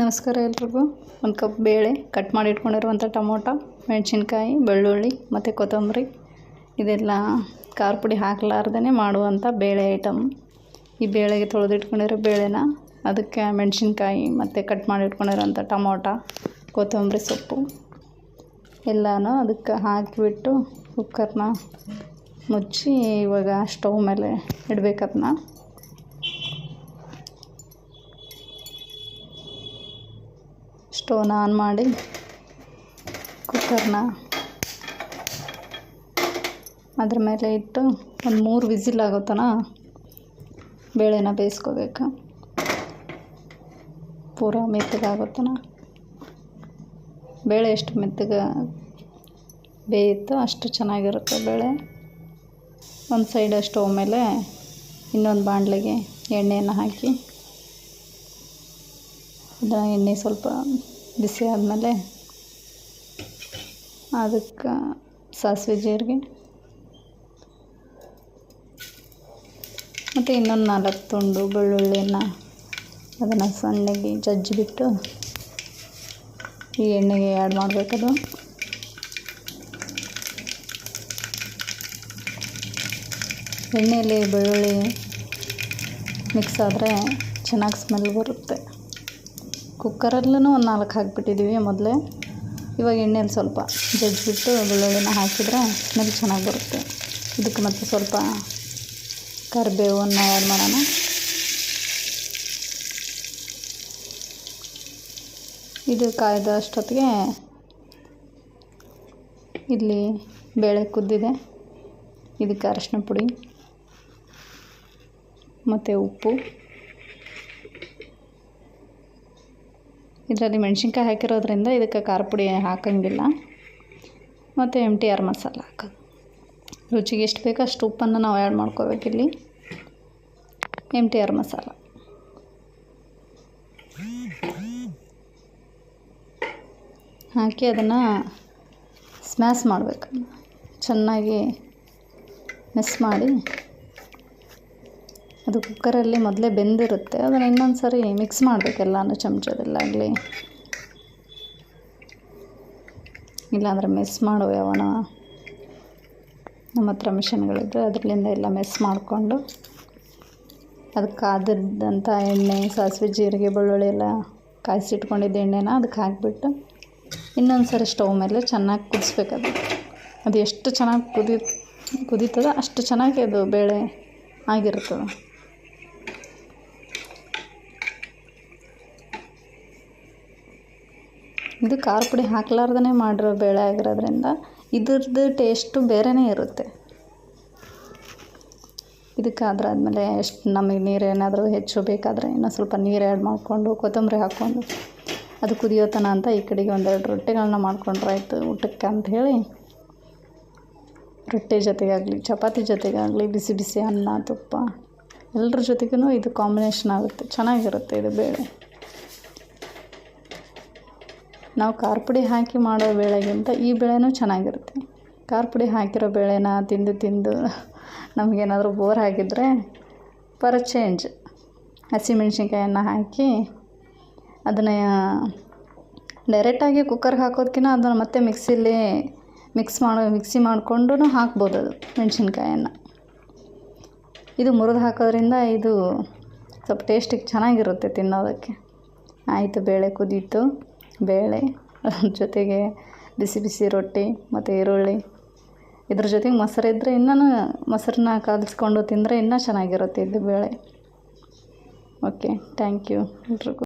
ನಮಸ್ಕಾರ ಎಲ್ರಿಗೂ. ಒಂದು ಕಪ್ ಬೇಳೆ ಕಟ್ ಮಾಡಿ ಇಟ್ಕೊಂಡಿರುವಂಥ ಟೊಮೊಟೊ, ಮೆಣಸಿನ್ಕಾಯಿ, ಬೆಳ್ಳುಳ್ಳಿ ಮತ್ತು ಕೊತ್ತಂಬರಿ. ಇದೆಲ್ಲ ಖಾರ ಪುಡಿ ಹಾಕಲಾರ್ದೇ ಮಾಡುವಂಥ ಬೇಳೆ ಐಟಮ್. ಈ ಬೇಳೆಗೆ ತೊಳೆದಿಟ್ಕೊಂಡಿರೋ ಬೇಳೆನ ಅದಕ್ಕೆ ಮೆಣಸಿನ್ಕಾಯಿ ಮತ್ತು ಕಟ್ ಮಾಡಿ ಇಟ್ಕೊಂಡಿರೋಂಥ ಟೊಮೊಟೊ, ಕೊತ್ತಂಬರಿ ಸೊಪ್ಪು ಎಲ್ಲನೂ ಅದಕ್ಕೆ ಹಾಕಿಬಿಟ್ಟು ಕುಕ್ಕರ್ನ ಮುಚ್ಚಿ ಇವಾಗ ಸ್ಟವ್ ಮೇಲೆ ಇಡ್ಬೇಕು ಸ್ಟವ್ನ ಆನ್ ಮಾಡಿ ಕುಕ್ಕರ್ನ ಅದ್ರ ಮೇಲೆ ಇಟ್ಟು ಒಂದು ಮೂರು ವಿಸಿಲ್ ಆಗೋ ತನಕ ಬೇಳೆನ ಬೇಯಿಸ್ಕೋಬೇಕು. ಪೂರ ಮೆತ್ತಗಾಗೋ ತನಕ. ಬೇಳೆ ಎಷ್ಟು ಮೆತ್ತಗೆ ಬೇಯುತ್ತೋ ಅಷ್ಟು ಚೆನ್ನಾಗಿರುತ್ತೆ ಬೇಳೆ. ಒಂದು ಸೈಡ್ ಸ್ಟೋವ್ ಮೇಲೆ ಇನ್ನೊಂದು ಬಾಣಲೆಗೆ ಎಣ್ಣೆಯನ್ನು ಹಾಕಿ ಅದು ಎಣ್ಣೆ ಸ್ವಲ್ಪ ಬಿಸಿ ಆದಮೇಲೆ ಅದಕ್ಕೆ ಸಾಸಿವೆ ಜೀರಿಗೆ ಮತ್ತು ಇನ್ನೊಂದು ನಾಲ್ಕು ತುಂಡು ಬೆಳ್ಳುಳ್ಳಿನ ಅದನ್ನು ಸಣ್ಣಗೆ ಜಜ್ಜಿಬಿಟ್ಟು ಈ ಎಣ್ಣೆಗೆ ಆ್ಯಡ್ ಮಾಡಬೇಕದು. ಎಣ್ಣೆಯಲ್ಲಿ ಬೆಳ್ಳುಳ್ಳಿ ಮಿಕ್ಸ್ ಆದರೆ ಚೆನ್ನಾಗಿ ಸ್ಮೆಲ್ ಬರುತ್ತೆ. ಕುಕ್ಕರಲ್ಲೂ ಒಂದು ನಾಲ್ಕು ಹಾಕಿಬಿಟ್ಟಿದ್ದೀವಿ ಮೊದಲೇ. ಇವಾಗ ಎಣ್ಣೆಯಲ್ಲಿ ಸ್ವಲ್ಪ ಜಜ್ಜಿಬಿಟ್ಟು ಬೆಳ್ಳುಳ್ಳಿನ ಹಾಕಿದರೆ ಸ್ಮೆಲ್ ಚೆನ್ನಾಗಿ ಬರುತ್ತೆ. ಇದಕ್ಕೆ ಮತ್ತೆ ಸ್ವಲ್ಪ ಕರಿಬೇವನ್ನು ಆ್ಯಡ್ ಮಾಡೋಣ. ಇದು ಕಾಯ್ದ ಅಷ್ಟೊತ್ತಿಗೆ ಇಲ್ಲಿ ಬೇಳೆ ಕುದ್ದಿದೆ. ಇದಕ್ಕೆ ಅರಶಿನ ಪುಡಿ, ಮತ್ತು ಉಪ್ಪು. ಇದರಲ್ಲಿ ಮೆಣಸಿನ್ಕಾಯಿ ಹಾಕಿರೋದ್ರಿಂದ ಇದಕ್ಕೆ ಖಾರ ಪುಡಿ ಹಾಕೋಂಗಿಲ್ಲ. ಮತ್ತು ಎಂ ಟಿ ಆರ್ ಮಸಾಲ ಹಾಕೋದು. ರುಚಿಗೆ ಎಷ್ಟು ಬೇಕೋ ಅಷ್ಟು ಉಪ್ಪನ್ನು ನಾವು ಆ್ಯಡ್ ಮಾಡ್ಕೋಬೇಕಿಲ್ಲಿ ಎಂ ಟಿ ಆರ್ ಮಸಾಲ. ಹಾಕಿ ಅದನ್ನು ಸ್ಮ್ಯಾಸ್ ಮಾಡಬೇಕು. ಚೆನ್ನಾಗಿ ಮಿಸ್ ಮಾಡಿ ಅದು ಕುಕ್ಕರಲ್ಲಿ ಮೊದಲೇ ಬೆಂದಿರುತ್ತೆ. ಅದನ್ನು ಇನ್ನೊಂದು ಸಾರಿ ಮಿಕ್ಸ್ ಮಾಡಬೇಕು ಎಲ್ಲನೂ ಚಮಚದಲ್ಲಾಗಲಿ. ಇಲ್ಲಾಂದರೆ ಮೆಸ್ ಮಾಡುವ ಯಾವನ ನಮ್ಮ ಹತ್ರ ಮಿಷನ್ಗಳಿದ್ರೆ ಅದರಿಂದ ಎಲ್ಲ ಮೆಸ್ ಮಾಡಿಕೊಂಡು ಅದಕ್ಕೆ ಕಾದಿದ್ದಂಥ ಎಣ್ಣೆ, ಸಾಸಿವೆ, ಜೀರಿಗೆ, ಬೆಳ್ಳುಳ್ಳಿ ಎಲ್ಲ ಕಾಯಿಸಿಟ್ಕೊಂಡಿದ್ದ ಎಣ್ಣೆನ ಅದಕ್ಕೆ ಹಾಕಿಬಿಟ್ಟು ಇನ್ನೊಂದು ಸರಿ ಸ್ಟವ್ ಮೇಲೆ ಚೆನ್ನಾಗಿ ಕುದಿಸ್ಬೇಕು ಅದು. ಅದು ಎಷ್ಟು ಚೆನ್ನಾಗಿ ಕುದಿ, ಕುದೀತದೋ ಅಷ್ಟು ಚೆನ್ನಾಗಿ ಅದು ಬೇಳೆ ಆಗಿರ್ತದೆ. ಇದು ಖಾರ ಪುಡಿ ಹಾಕ್ಲಾರ್ದೇ ಮಾಡಿರೋ ಬೇಳೆ ಆಗಿರೋದ್ರಿಂದ ಇದ್ರದ್ದು ಟೇಸ್ಟು ಬೇರೆಯೇ ಇರುತ್ತೆ. ಇದಕ್ಕಾದ್ರೆ ಆದಮೇಲೆ ಎಷ್ಟು ನಮಗೆ ನೀರು ಏನಾದರೂ ಹೆಚ್ಚು ಬೇಕಾದರೆ ಇನ್ನೂ ಸ್ವಲ್ಪ ನೀರು ಆ್ಯಡ್ ಮಾಡಿಕೊಂಡು ಕೊತ್ತಂಬರಿ ಹಾಕ್ಕೊಂಡು ಅದು ಕುದಿಯೋತನ ಅಂತ ಈ ಕಡೆಗೆ ಒಂದೆರಡು ರೊಟ್ಟಿಗಳನ್ನ ಮಾಡ್ಕೊಂಡ್ರೆ ಆಯಿತು ಊಟಕ್ಕೆ ಅಂಥೇಳಿ. ರೊಟ್ಟಿ ಜೊತೆಗಾಗಲಿ, ಚಪಾತಿ ಜೊತೆಗಾಗಲಿ, ಬಿಸಿ ಬಿಸಿ ಅನ್ನ, ತುಪ್ಪ ಎಲ್ಲರ ಜೊತೆಗೂ ಇದು ಕಾಂಬಿನೇಷನ್ ಆಗುತ್ತೆ. ಚೆನ್ನಾಗಿರುತ್ತೆ ಇದು ಬೇಳೆ. ನಾವು ಖಾರ ಪುಡಿ ಹಾಕಿ ಮಾಡೋ ಬೇಳೆಗಿಂತ ಈ ಬೇಳೆನೂ ಚೆನ್ನಾಗಿರುತ್ತೆ. ಖಾರ ಪುಡಿ ಹಾಕಿರೋ ಬೇಳೆನ ತಿಂದು ತಿಂದು ನಮಗೇನಾದರೂ ಬೋರ್ ಆಗಿದ್ದರೆ ಪರ್ ಚೇಂಜ್ ಹಸಿಮೆಣ್ಸಿನ್ಕಾಯನ್ನು ಹಾಕಿ ಅದನ್ನು ಡೈರೆಕ್ಟಾಗಿ ಕುಕ್ಕರ್ಗೆ ಹಾಕೋದಕ್ಕಿಂತ ಅದನ್ನು ಮತ್ತೆ ಮಿಕ್ಸಿಲಿ ಮಿಕ್ಸ್ ಮಾಡೋ ಮಿಕ್ಸಿ ಮಾಡಿಕೊಂಡು ಹಾಕ್ಬೋದು ಅದು ಮೆಣಸಿನ್ಕಾಯನ್ನು. ಇದು ಮುರಿದು ಹಾಕೋದ್ರಿಂದ ಇದು ಸ್ವಲ್ಪ ಟೇಸ್ಟಿಗೆ ಚೆನ್ನಾಗಿರುತ್ತೆ ತಿನ್ನೋದಕ್ಕೆ. ಆಯಿತು, ಬೇಳೆ ಕುದೀತು. ಬೇಳೆ ಜೊತೆಗೆ ಬಿಸಿ ಬಿಸಿ ರೊಟ್ಟಿ ಮತ್ತು ಈರುಳ್ಳಿ. ಇದ್ರ ಜೊತೆಗೆ ಮೊಸರು ಇದ್ದರೆ ಇನ್ನೂ ಮೊಸರನ್ನ ಕಲಸ್ಕೊಂಡು ತಿಂದರೆ ಇನ್ನೂ ಚೆನ್ನಾಗಿರುತ್ತೆ ಇದು ಬೇಳೆ. ಓಕೆ ಥ್ಯಾಂಕ್ ಯು ಎಲ್ರಿಗೂ.